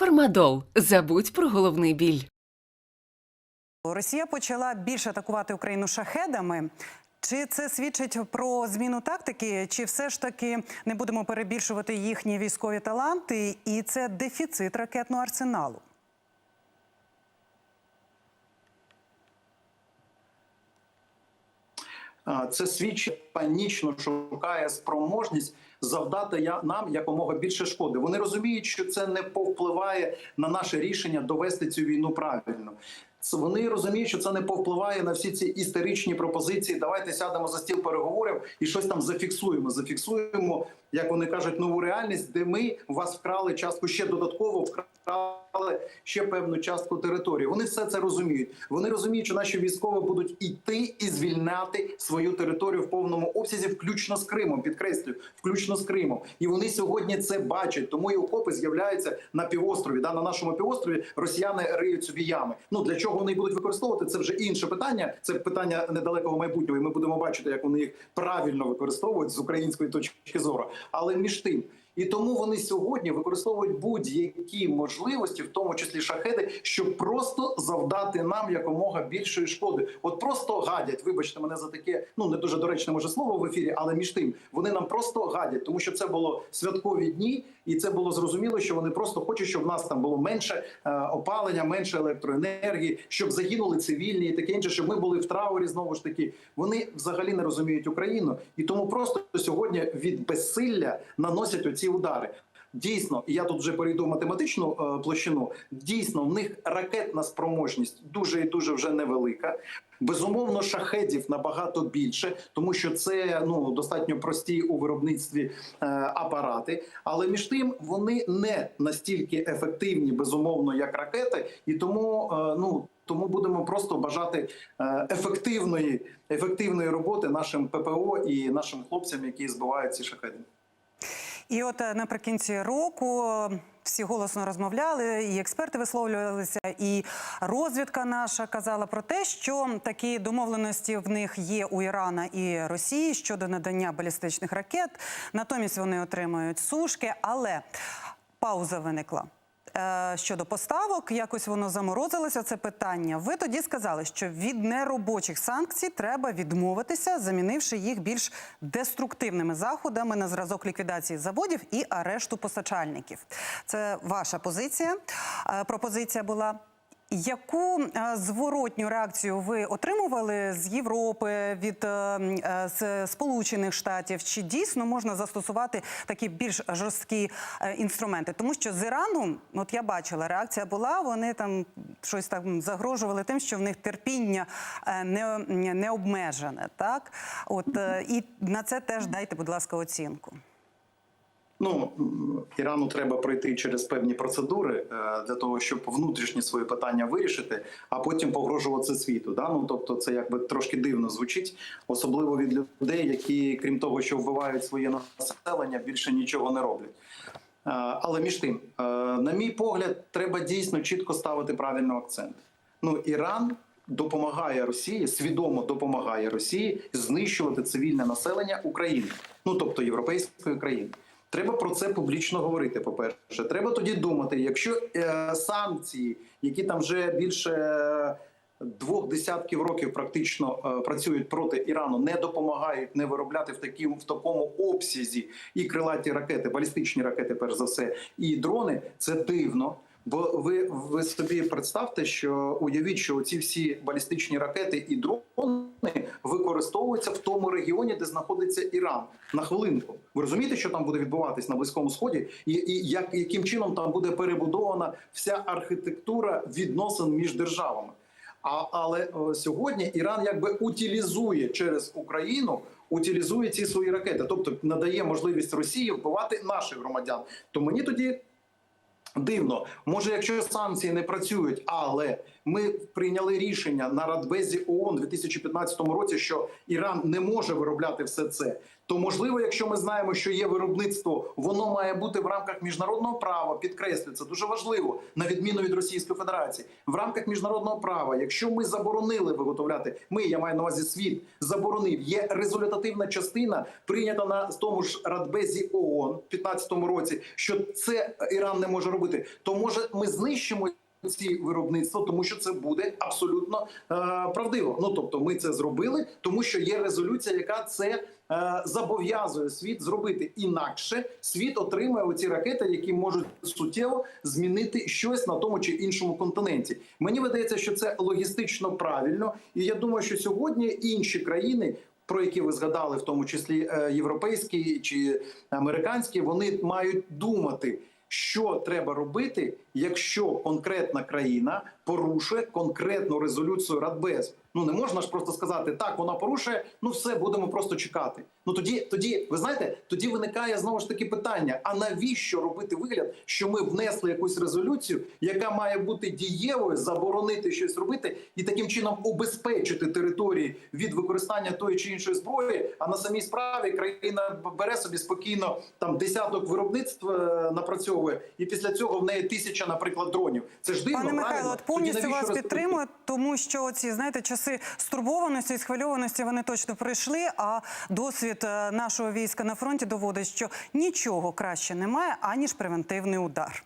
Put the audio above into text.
Фармадол. Забудь про головний біль. Росія почала більше атакувати Україну шахедами. Чи це свідчить про зміну тактики, чи все ж таки не будемо перебільшувати їхні військові таланти, і це дефіцит ракетного арсеналу? А, Це свідчить панічно шукає спроможність завдати я- нам якомога більше шкоди. Вони розуміють, що це не повпливає на наше рішення довести цю війну правильно. Вони розуміють, що це не повпливає на всі ці історичні пропозиції. Давайте сядемо за стіл переговорів і щось там зафіксуємо. Зафіксуємо, як вони кажуть, нову реальність, де ми вас вкрали частку ще додатково вкрали ще певну частку території. Вони все це розуміють. Вони розуміють, що наші військові будуть іти і звільняти свою територію в повному обсязі, включно з Кримом. Підкреслюю, включно з Кримом. І вони сьогодні це бачать. Тому і окопи з'являються на півострові. Да, на нашому півострові росіяни риють собі ями. Ну для чого вони будуть використовувати? Це вже інше питання. Це питання недалекого майбутнього. І ми будемо бачити, як вони їх правильно використовують з української точки зору. Але між тим. І тому вони сьогодні використовують будь-які можливості, в тому числі шахеди, щоб просто завдати нам якомога більшої шкоди. От просто гадять. Вибачте мене за таке, ну не дуже доречне може слово в ефірі, але між тим вони нам просто гадять, тому що це було святкові дні, і це було зрозуміло, що вони просто хочуть, щоб в нас там було менше е, опалення, менше електроенергії, щоб загинули цивільні і таке інше, щоб ми були в траурі. Знову ж таки, вони взагалі не розуміють Україну, і тому просто сьогодні від безсилля наносять оці удари. Дійсно, і я тут вже перейду в математичну е, площину. Дійсно, в них ракетна спроможність дуже і дуже вже невелика. Безумовно, шахедів набагато більше, тому що це ну достатньо прості у виробництві е, апарати. Але між тим вони не настільки ефективні, безумовно, як ракети, і тому е, ну. Тому будемо просто бажати е, ефективної ефективної роботи нашим ППО і нашим хлопцям, які збивають ці шахеди. І от е, наприкінці року всі голосно розмовляли, і експерти висловлювалися, і розвідка наша казала про те, що такі домовленості в них є у Ірана і Росії щодо надання балістичних ракет. Натомість вони отримують сушки, але пауза виникла. Е, Щодо поставок, якось воно заморозилося. Це питання. Ви тоді сказали, що від неробочих санкцій треба відмовитися, замінивши їх більш деструктивними заходами на зразок ліквідації заводів і арешту постачальників. Це ваша позиція. Е, Пропозиція була. Яку е, зворотню реакцію ви отримували з Європи від е, е, з Сполучених Штатів? Чи дійсно можна застосувати такі більш жорсткі інструменти? Тому що з Ірану, от я бачила, реакція була. Вони там щось там загрожували тим, що в них терпіння не, не обмежене. Так, от і на це теж дайте, будь ласка, оцінку. Ну Ірану треба пройти через певні процедури е, для того, щоб внутрішні свої питання вирішити, а потім погрожувати світу. Да? Ну тобто, це якби трошки дивно звучить, особливо від людей, які, крім того, що вбивають своє населення, більше нічого не роблять. Е, Але між тим, е, на мій погляд, треба дійсно чітко ставити правильний акцент. Ну, Іран допомагає Росії, свідомо допомагає Росії знищувати цивільне населення України, ну тобто європейської країни. Треба про це публічно говорити. По перше, треба тоді думати, якщо е, санкції, які там вже більше е, двох десятків років практично е, працюють проти Ірану, не допомагають не виробляти в такому в такому обсязі і крилаті ракети, балістичні ракети, перш за все, і дрони. Це дивно. Бо ви, ви собі представте, що уявіть, що ці всі балістичні ракети і дрони використовуються в тому регіоні, де знаходиться Іран. На хвилинку. Ви розумієте, що там буде відбуватись на близькому сході, і, і як яким чином там буде перебудована вся архітектура відносин між державами? А але о, сьогодні Іран якби утилізує через Україну. Утилізує ці свої ракети, тобто надає можливість Росії вбивати наших громадян. То мені тоді Дивно, може, якщо санкції не працюють, але ми прийняли рішення на Радбезі ООН у 2015 році, що Іран не може виробляти все це. То можливо, якщо ми знаємо, що є виробництво, воно має бути в рамках міжнародного права. Підкреслюю, це дуже важливо, на відміну від Російської Федерації. В рамках міжнародного права, якщо ми заборонили виготовляти, ми я маю на увазі світ заборонив. Є результативна частина, прийнята на тому ж Радбезі ООН в 15-му році, що це Іран не може робити. То може ми знищимо. Ці виробництва, тому що це буде абсолютно е, правдиво. Ну тобто, ми це зробили, тому що є резолюція, яка це е, зобов'язує світ зробити. Інакше світ отримає оці ракети, які можуть суттєво змінити щось на тому чи іншому континенті. Мені видається, що це логістично правильно, і я думаю, що сьогодні інші країни. Про які ви згадали, в тому числі е, європейські чи американські, вони мають думати, що треба робити, якщо конкретна країна порушує конкретну резолюцію Радбез. Ну не можна ж просто сказати, так вона порушує, ну все будемо просто чекати. Ну тоді, тоді, ви знаєте, тоді виникає знову ж таки питання: а навіщо робити вигляд, що ми внесли якусь резолюцію, яка має бути дієвою, заборонити щось робити і таким чином убезпечити території від використання тої чи іншої зброї? А на самій справі країна бере собі спокійно там десяток виробництв е, напрацьовує, і після цього в неї тисяча, наприклад, дронів. Це ж дивно, Пане Михайло, правильно? от Тоді повністю вас розповідати? підтримую, тому що ці знаєте часи стурбованості і схвильованості вони точно пройшли. А досвід е, нашого війська на фронті доводить, що нічого краще немає аніж превентивний удар.